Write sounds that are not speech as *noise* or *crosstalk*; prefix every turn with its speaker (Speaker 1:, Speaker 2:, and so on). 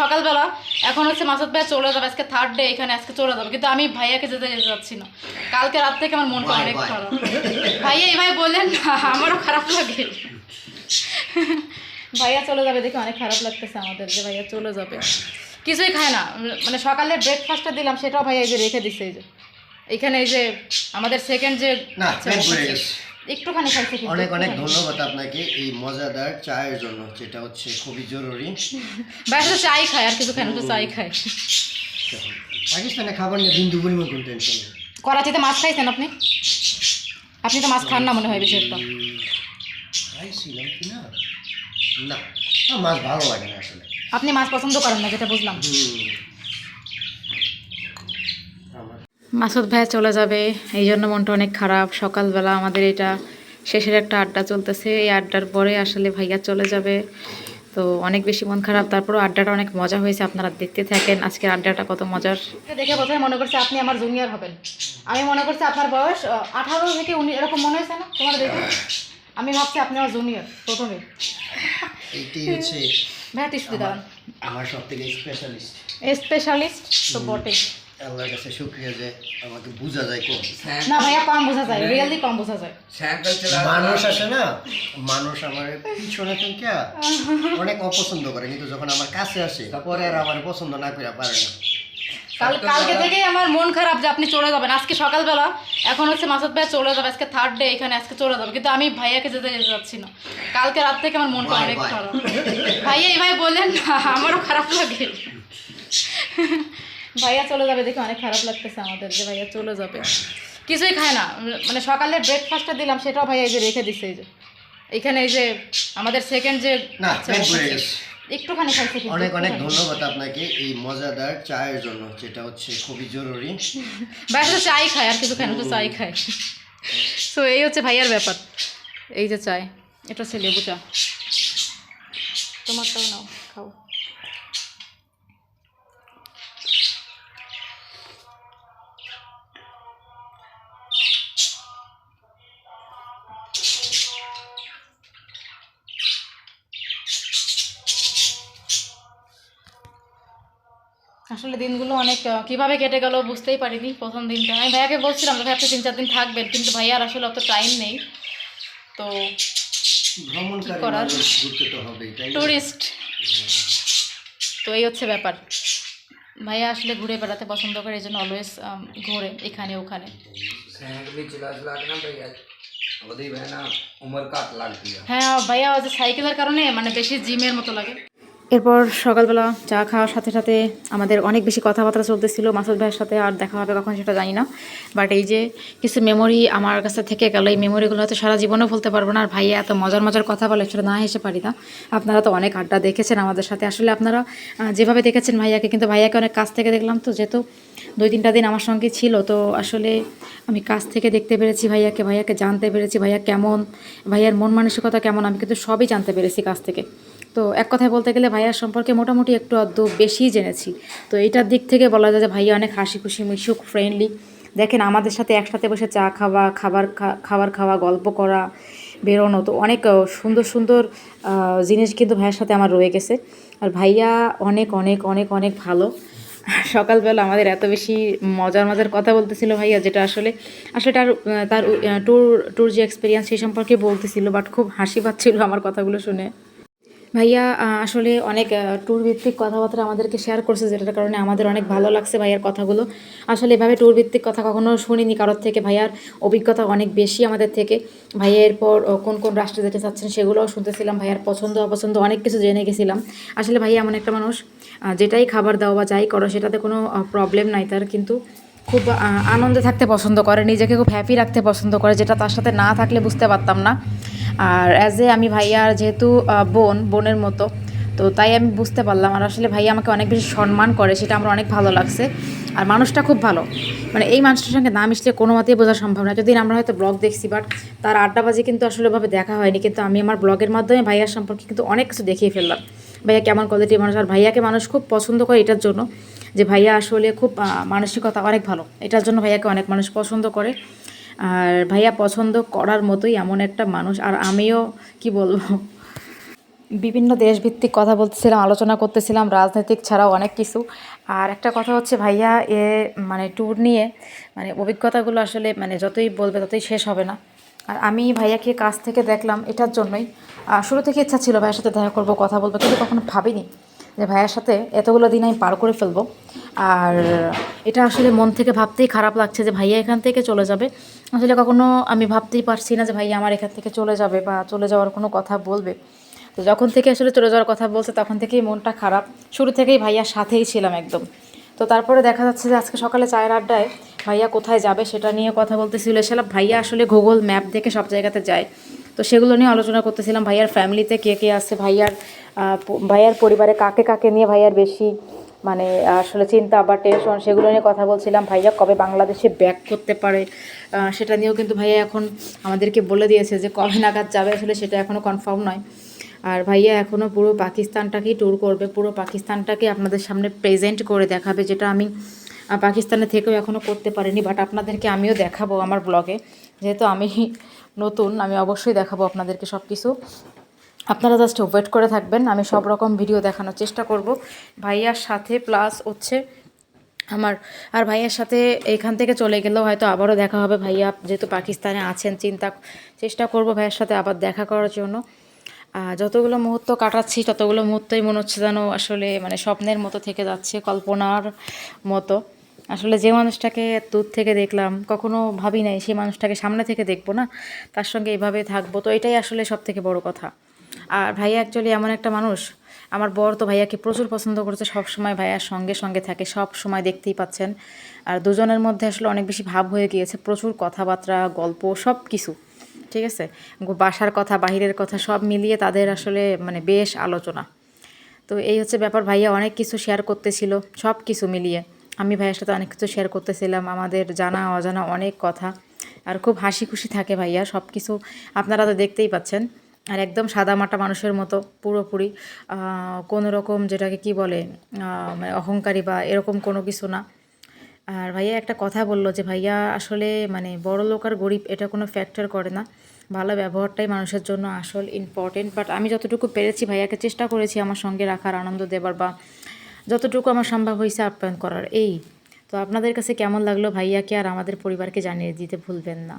Speaker 1: সকালবেলা এখন হচ্ছে মাসুদ ভাই চলে যাবে আজকে থার্ড ডে এখানে আজকে চলে যাবে। কিন্তু আমি ভাইয়াকে যেতে যেতে যাচ্ছি না। কালকে রাত থেকে আমার মনটা অনেক খারাপ। ভাইয়া এই ভাই বললেন না আমারও খারাপ লাগে। ভাইয়া চলে যাবে দেখে অনেক খারাপ লাগতেছে আমাদের যে ভাইয়া চলে যাবে। কিছুই খায় না। মানে সকালে ব্রেকফাস্টটা দিলাম সেটাও ভাইয়া এই যে রেখে দিচ্ছে এই যে। এখানে এই যে আমাদের সেকেন্ড যে একটুখানি খাইছে
Speaker 2: অনেক অনেক ধন্যবাদ আপনাকে এই মজাদার চায়ের জন্য যেটা হচ্ছে খুবই জরুরি।
Speaker 1: শুধু চাই খায় আর কিছু খায় না চাই খায়।
Speaker 2: পাকিস্তানে খাবার নিয়ে বিন্দু পরিমাণ কোনো টেনশন নেই।
Speaker 1: করাচিতে মাছ খাইছেন আপনি? আপনি তো মাছ খান না মনে হয় বেশি একটা।
Speaker 2: খাইছিলাম কি না? না মাছ ভালো লাগে না আসলে।
Speaker 1: আপনি মাছ পছন্দ করেন না যেটা বুঝলাম
Speaker 2: হুম। আমার
Speaker 1: মাসুদ ভাই চলে যাবে এই জন্য মনটা অনেক খারাপ। সকালবেলা আমাদের এটা শেষের একটা আড্ডা চলতেছে এই আড্ডার পরে আসলে ভাইয়া চলে যাবে। তো অনেক বেশি মন খারাপ তারপরও আড্ডাটা অনেক মজা হয়েছে আপনারা দেখতে থাকেন আজকের আড্ডাটা কত মজার। দেখে কোথায় মনে করছে আপনি আমার জুনিয়র হবেন। আমি মনে করছি আপনার বয়স আঠারো থেকে উনি এরকম মনে হয়েছে না? তোমার দেখে? আমি ভাবছি আপনি আমার জুনিয়র প্রথমে।
Speaker 2: হচ্ছে
Speaker 1: ভাইয়া টিসু দাঁড়ান।
Speaker 2: আমার সব থেকে স্পেশালিস্ট
Speaker 1: স্পেশালিস্ট তো বটে
Speaker 2: আল্লাহর কাছে শুক্রিয়া যে আমাকে বোঝা যায় কম।
Speaker 1: না ভাইয়া কম বোঝা যায় রিয়েলি কম বোঝা যায়।
Speaker 2: মানুষ আসে না মানুষ আমার পিছনে থেকে অনেক অপছন্দ করে কিন্তু যখন আমার কাছে আসে পরে আর আমার পছন্দ না করে পারে না।
Speaker 1: কাল কালকে থেকেই আমার মন খারাপ যে আপনি চলে যাবেন। আজকে সকালবেলা এখন হচ্ছে মাসুদ ভাই চলে যাবে আজকে থার্ড ডে এখানে আজকে চলে যাবে। কিন্তু আমি ভাইয়াকে যেতে যেতে যাচ্ছি না। কালকে রাত থেকে আমার
Speaker 2: মন
Speaker 1: অনেক খারাপ। ভাইয়া এই ভাই বললেন না আমারও খারাপ লাগে। *laughs* ভাইয়া চলে যাবে দেখে অনেক খারাপ লাগতেছে আমাদের যে ভাইয়া চলে যাবে। কিছুই খায় না। মানে সকালে ব্রেকফাস্টটা দিলাম সেটাও ভাইয়া এই যে রেখে দিচ্ছে এই যে। এখানে এই যে আমাদের সেকেন্ড যে আচ্ছা। একটুখানি খাইছে
Speaker 2: অনেক অনেক ধন্যবাদ আপনাকে এই মজাদার চায়ের জন্য যেটা হচ্ছে খুবই জরুরি।
Speaker 1: ভাই শুধু চাই খায় আর কিছু খায় না শুধু চাই খায়। তো এই হচ্ছে ভাইয়ার ব্যাপার। এই যে চাই এটা হচ্ছে লেবু চা। তোমারটাও নাও খাও। আসলে দিনগুলো অনেক কীভাবে কেটে গেল বুঝতেই পারিনি প্রথম দিনটা। আমি ভাইয়াকে বলছিলাম ভাই আপনি তিন চার দিন থাকবেন। কিন্তু ভাইয়ার আসলে অত টাইম নেই। তো করার? টুরিস্ট তো এই হচ্ছে ব্যাপার। ভাইয়া আসলে ঘুরে বেড়াতে পছন্দ করে এই জন্য অলওয়েজ ঘোরে এখানে ওখানে। হ্যাঁ ভাইয়া সাইকেলের কারণে মানে বেশি জিমের মতো লাগে। এরপর সকালবেলা চা খাওয়ার সাথে সাথে আমাদের অনেক বেশি কথাবার্তা চলতেছিল। মাসুদ ভাইয়ের সাথে আর দেখা হবে কখন সেটা জানি না। বাট এই যে কিছু মেমোরি আমার কাছে থেকে গেল, এই মেমোরিগুলো হয়তো সারা জীবনেও বলতে পারব না। আর ভাইয়া এত মজার মজার কথা বলে, সেটা না হেসে পারি না। আপনারা তো অনেক আড্ডা দেখেছেন আমাদের সাথে। আসলে আপনারা যেভাবে দেখেছেন ভাইয়াকে, কিন্তু ভাইয়াকে অনেক কাছ থেকে দেখলাম তো, যেহেতু দুই তিনটা দিন আমার সঙ্গে ছিল, তো আসলে আমি কাছ থেকে দেখতে পেরেছি ভাইয়াকে ভাইয়াকে জানতে পেরেছি ভাইয়া কেমন, ভাইয়ার মন মানসিকতা কেমন, আমি কিন্তু সবই জানতে পেরেছি কাছ থেকে। তো এক কথায় বলতে গেলে ভাইয়ার সম্পর্কে মোটামুটি একটু আধটু বেশিই জেনেছি। তো এটার দিক থেকে বলা যায় যে ভাইয়া অনেক হাসি খুশি মিশুক ফ্রেন্ডলি দেখেন, আমাদের সাথে একসাথে বসে চা খাওয়া, খাবার খাবার খাওয়া, গল্প করা, বেরোনো, তো অনেক সুন্দর সুন্দর জিনিস কিন্তু ভাইয়ের সাথে আমার রয়ে গেছে। আর ভাইয়া অনেক অনেক অনেক অনেক ভালো। সকালবেলা আমাদের এত বেশি মজার মজার কথা বলতেছিল ভাইয়া, যেটা আসলে আসলে তার তার ট্যুর ট্যুর যে এক্সপিরিয়েন্স সেই সম্পর্কে বলতেছিল বাট খুব হাসি পাচ্ছিল আমার কথাগুলো শুনে। ভাইয়া আসলে অনেক ট্যুর ভিত্তিক কথাবার্তা আমাদেরকে শেয়ার করছে যেটার কারণে আমাদের অনেক ভালো লাগছে ভাইয়ার কথাগুলো। আসলে এভাবে ট্যুর ভিত্তিক কথা কখনো শুনিনি কারোর থেকে। ভাইয়ার অভিজ্ঞতা অনেক বেশি আমাদের থেকে। ভাইয়া এরপর কোন কোন রাষ্ট্রে যেতে চাচ্ছেন সেগুলোও শুনতেছিলাম। ভাইয়ার পছন্দ, অপছন্দ অনেক কিছু জেনে গেছিলাম। আসলে ভাইয়া এমন একটা মানুষ যেটাই খাবার দাও বা যাই করো, সেটাতে কোনো প্রবলেম নাই তার। কিন্তু খুব আনন্দে থাকতে পছন্দ করে, নিজেকে খুব হ্যাপি রাখতে পছন্দ করে, যেটা তার সাথে না থাকলে বুঝতে পারতাম না। আর অ্যাজ এ আমি ভাইয়ার যেহেতু বোন, বোনের মতো, তো তাই আমি বুঝতে পারলাম। আর আসলে ভাইয়া আমাকে অনেক বেশি সম্মান করে, সেটা আমার অনেক ভালো লাগছে। আর মানুষটা খুব ভালো। মানে এই মানুষটার সঙ্গে না মিশলে কোনো মতেই বোঝা সম্ভব না। যদিন আমরা হয়তো ব্লগ দেখছি বাট তার আড্ডাবাজি কিন্তু আসলে ওভাবে দেখা হয়নি। কিন্তু আমি আমার ব্লগের মাধ্যমে ভাইয়ার সম্পর্কে কিন্তু অনেক কিছু দেখিয়ে ফেললাম। ভাইয়া কেমন কোয়ালিটির মানুষ? আর ভাইয়াকে মানুষ খুব পছন্দ করে এটার জন্য যে ভাইয়া আসলে খুব মানসিকতা অনেক ভালো। এটার জন্য ভাইয়াকে অনেক মানুষ পছন্দ করে। আর ভাইয়া পছন্দ করার মতোই এমন একটা মানুষ, আর আমিও কি বলব? বিভিন্ন দেশভিত্তিক কথা বলতেছিলাম, আলোচনা করতেছিলাম, রাজনৈতিক ছাড়াও অনেক কিছু। আর একটা কথা হচ্ছে ভাইয়া, এ মানে ট্যুর নিয়ে মানে অভিজ্ঞতাগুলো আসলে মানে যতই বলবে ততই শেষ হবে না। আর আমি ভাইয়াকে কাছ থেকে দেখলাম এটার জন্যই। শুরু থেকে ইচ্ছা ছিল ভাইয়ের সাথে দেখা করব, কথা বলব, কিন্তু কখনো ভাবিনি যে ভাইয়ের সাথে এতগুলো দিন আমি পার করে ফেলব। আর এটা আসলে মন থেকে ভাবতেই খারাপ লাগছে যে ভাইয়া এখান থেকে চলে যাবে। আসলে কখনো আমি ভাবতেই পারছি না যে ভাইয়া আমার এখান থেকে চলে যাবে বা চলে যাওয়ার কোনো কথা বলবে। তো যখন থেকে আসলে চলে যাওয়ার কথা বলছে, তখন থেকেই মনটা খারাপ। শুরু থেকেই ভাইয়ার সাথেই ছিলাম একদম। তো তারপরে দেখা যাচ্ছে যে আজকে সকালে চায়ের আড্ডায় ভাইয়া কোথায় যাবে সেটা নিয়ে কথা বলতেছিল। এসেলাম ভাইয়া আসলে গুগল ম্যাপ দেখে সব জায়গাতে যায়। তো সেগুলো নিয়ে আলোচনা করতেছিলাম, ভাইয়ার ফ্যামিলিতে কে কে আছে, ভাইয়ার ভাইয়ার পরিবারে কাকে কাকে নিয়ে ভাইয়ার বেশি মানে আসলে চিন্তা বা টেনশন সেগুলো নিয়ে কথা বলছিলাম। ভাইয়া কবে বাংলাদেশে ব্যাক করতে পারে? সেটা নিয়েও কিন্তু ভাইয়া এখন আমাদেরকে বলে দিয়েছে যে কবে নাগাদ যাবে। আসলে সেটা এখনও কনফার্ম নয়। আর ভাইয়া এখনও পুরো পাকিস্তানটাকেই ট্যুর করবে। পুরো পাকিস্তানটাকে আপনাদের সামনে প্রেজেন্ট করে দেখাবে, যেটা আমি পাকিস্তানে থেকেও এখনও করতে পারিনি। বাট আপনাদেরকে আমিও দেখাবো আমার ব্লগে যেহেতু আমি নতুন, আমি অবশ্যই দেখাবো আপনাদেরকে সব কিছু আপনারা জাস্ট ওয়েট করে থাকবেন, আমি সব রকম ভিডিও দেখানোর চেষ্টা করব। ভাইয়ার সাথে প্লাস হচ্ছে আমার, আর ভাইয়ার সাথে এখান থেকে চলে গেলেও হয়তো আবারও দেখা হবে। ভাইয়া যেহেতু পাকিস্তানে আছেন, চিন্তা চেষ্টা করব ভাইয়ের সাথে আবার দেখা করার জন্য। যতগুলো মুহূর্ত কাটাচ্ছি, ততগুলো মুহূর্তই মনে হচ্ছে যেন আসলে মানে স্বপ্নের মতো থেকে যাচ্ছে, কল্পনার মতো। আসলে যে মানুষটাকে দূর থেকে দেখলাম, কখনো ভাবি নাই সেই মানুষটাকে সামনে থেকে দেখব না, তার সঙ্গে এভাবে থাকব। তো এটাই আসলে সব থেকে বড় কথা। আর ভাইয়া অ্যাকচুয়ালি এমন একটা মানুষ। আমার বর তো ভাইয়াকে প্রচুর পছন্দ করেছে সব সময় ভাইয়ার সঙ্গে সঙ্গে থাকে সব সময় দেখতেই পাচ্ছেন। আর দুজনের মধ্যে আসলে অনেক বেশি ভাব হয়ে গিয়েছে, প্রচুর কথাবার্তা, গল্প সব কিছু ঠিক আছে? বাসার কথা, বাহিরের কথা, সব মিলিয়ে তাদের আসলে মানে বেশ আলোচনা। তো এই হচ্ছে ব্যাপার, ভাইয়া অনেক কিছু শেয়ার করতেছিল সব কিছু মিলিয়ে। আমি ভাইয়ের সাথে অনেক কিছু শেয়ার করতেছিলাম, আমাদের জানা, অজানা অনেক কথা। আর খুব হাসি খুশি থাকে ভাইয়া সব কিছু আপনারা তো দেখতেই পাচ্ছেন। আর একদম সাদামাটা মানুষের মতো পুরোপুরি কোনো রকম যেটাকে কি বলে মানে অহংকারী বা এরকম কোনো কিছু না। আর ভাইয়া একটা কথা বলল যে, ভাইয়া, আসলে মানে বড় লোক আর গরিব এটা কোনো ফ্যাক্টর করে না। ভালো ব্যবহারটাই মানুষের জন্য আসল ইম্পর্টেন্ট বাট আমি যতটুকু পেরেছি ভাইয়াকে চেষ্টা করেছি আমার সঙ্গে রাখার, আনন্দ দেবার বা যতটুকু আমার সম্ভব হয়েছে আপ্যায়ন করার। এই, তো আপনাদের কাছে কেমন লাগল ভাইয়াকে আর আমাদের পরিবারকে জানিয়ে দিতে ভুলবেন না।